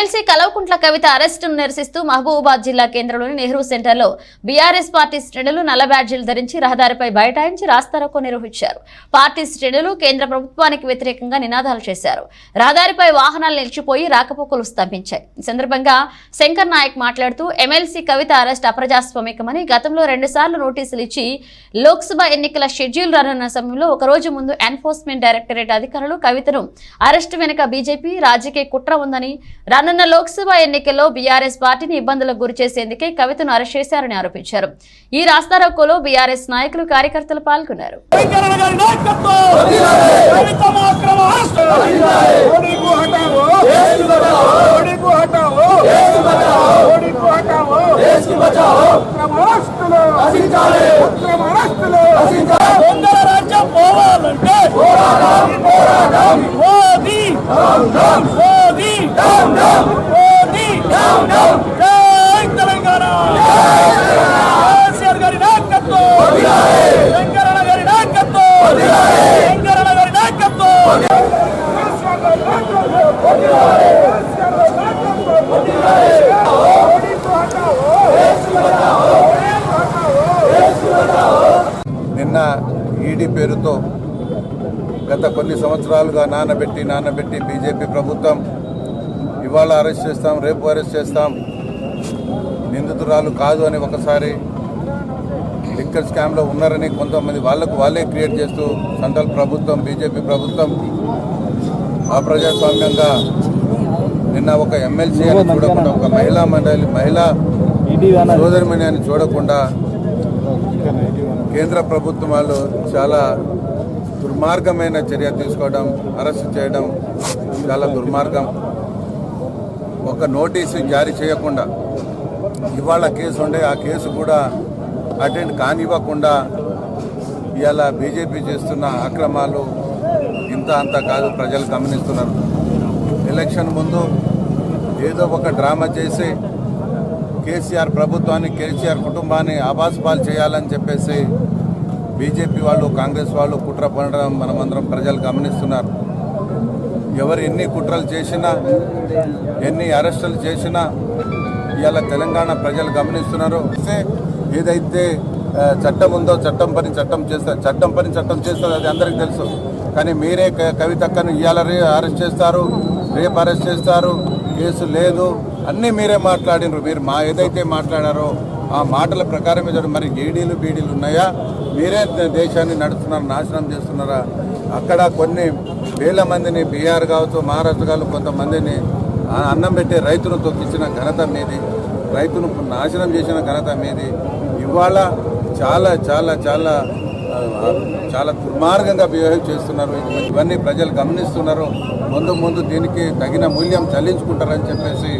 కవిత అరెస్టును నిరసిస్తూ మహబూబాబాద్ జిల్లా కేంద్రంలోని నెహ్రూ సెంటర్లో బీఆర్ఎస్ పార్టీ శ్రేణులు నల్ల బ్యాడ్జీలు ధరించి రహదారిపై బైఠాయించి రాస్తారోకో నిర్వహించారు. పార్టీ శ్రేణులు కేంద్ర ప్రభుత్వానికి వ్యతిరేకంగా నినాదాలు చేశారు. రహదారిపై వాహనాలు నిలిచిపోయి రాకపోకలు స్తంభించాయి. ఈ సందర్భంగా శంకర్ నాయక్ మాట్లాడుతూ ఎమ్మెల్సీ కవిత అరెస్ట్ అప్రజాస్వామికమని గతంలో రెండుసార్లు నోటీసులు ఇచ్చి లోక్సభ ఎన్నికల షెడ్యూల్ రానున్న సమయంలో ఒక రోజు ముందు ఎన్ఫోర్స్మెంట్ డైరెక్టరేట్ అధికారులు కవితను అరెస్టు వెనుక బీజేపీ రాజకీయ కుట్ర ఉందని రానున్న లోక్సభ ఎన్నికల్లో బీఆర్ఎస్ పార్టీని ఇబ్బందులకు గురి చేసేందుకే కవితను అరెస్ట్ చేశారని ఆరోపించారు. ఈ రాస్తారోకోలో బీఆర్ఎస్ నాయకులు కార్యకర్తలు పాల్గొన్నారు. రాజ్యం పోవాలంటే పోరాటం పోరాటం మోదీ అరెస్ట్ మోడీ కు హటావో మోడీ కు హటావో మోడీ కు హటావో అక్రమ అరెస్టులు అక్రమ అరెస్టులు దొంగల రాజ్యం పోవాలంటే మోదీ మోదీ మోదీ జై తెలంగాణ కేసీఆర్ గారి నాయకత్వం వెంకరణ గారి నాయకత్వం వెంకరణ గారి నాయకత్వం నిన్న ఈడీ పేరుతో గత కొన్ని సంవత్సరాలుగా నానబెట్టి నానబెట్టి బీజేపీ ప్రభుత్వం ఇవాళ అరెస్ట్ చేస్తాం రేపు అరెస్ట్ చేస్తాం. నిందితురాలు కాదు అని ఒకసారి లిక్కర్ స్కామ్లో ఉన్నారని కొంతమంది వాళ్ళకు వాళ్ళే క్రియేట్ చేస్తూ సెంట్రల్ ప్రభుత్వం బీజేపీ ప్రభుత్వం అప్రజాస్వామ్యంగా నిన్న ఒక ఎమ్మెల్సీ అని చూడకుండా ఒక మహిళా మండలి మహిళా సోదరిమణి అని చూడకుండా కేంద్ర ప్రభుత్వం వాళ్ళు చాలా దుర్మార్గమైన చర్య తీసుకోవడం అరెస్ట్ చేయడం చాలా దుర్మార్గం. ఒక నోటీసు జారీ చేయకుండా ఇవాళ కేసు ఉండే ఆ కేసు కూడా అటెండ్ కానివ్వకుండా ఇవాళ బీజేపీ చేస్తున్న అక్రమాలు ఇంత అంత కాదు ప్రజలు గమనిస్తున్నారు. ఎలక్షన్ ముందు ఏదో ఒక డ్రామా చేసి కేసీఆర్ ప్రభుత్వాన్ని కేసీఆర్ కుటుంబాన్ని ఆవాసపాలు చేయాలని చెప్పేసి బీజేపీ వాళ్ళు కాంగ్రెస్ వాళ్ళు కుట్ర పడడం మనమందరం ప్రజలు గమనిస్తున్నారు. ఎవరు ఎన్ని కుట్రలు చేసినా ఎన్ని అరెస్టులు చేసినా ఇవాళ తెలంగాణ ప్రజలు గమనిస్తున్నారు. ఏదైతే చట్టం ఉందో చట్టం పని చట్టం చేస్తారు చట్టం పని చట్టం చేస్తారు అది అందరికీ తెలుసు. కానీ మీరే క- కవితక్కను ఇవాళ రే అరెస్ట్ చేస్తారు. రేపు అరెస్ట్ చేస్తారు? కేసు లేదు. అన్నీ మీరే మాట్లాడినారు. మీరు మా ఏదైతే మాట్లాడారో ఆ మాటల ప్రకారం మీద మరి ఏడీలు బీడీలు ఉన్నాయా? మీరే దేశాన్ని నడుస్తున్నారు నాశనం చేస్తున్నారా? అక్కడ కొన్ని వేల మందిని బీహార్ కావచ్చు మహారాష్ట్ర కావచ్చు కొంతమందిని ఆ అన్నం పెట్టే రైతును తొక్కించిన ఘనత మీది. రైతును నాశనం చేసిన ఘనత మీది. ఇవాళ చాలా చాలా చాలా చాలా దుర్మార్గంగా బిహేవ్ చేస్తున్నారు. ఇవన్నీ ప్రజలు గమనిస్తున్నారు. ముందు ముందు దీనికి తగిన మూల్యం చెల్లించుకుంటారని చెప్పేసి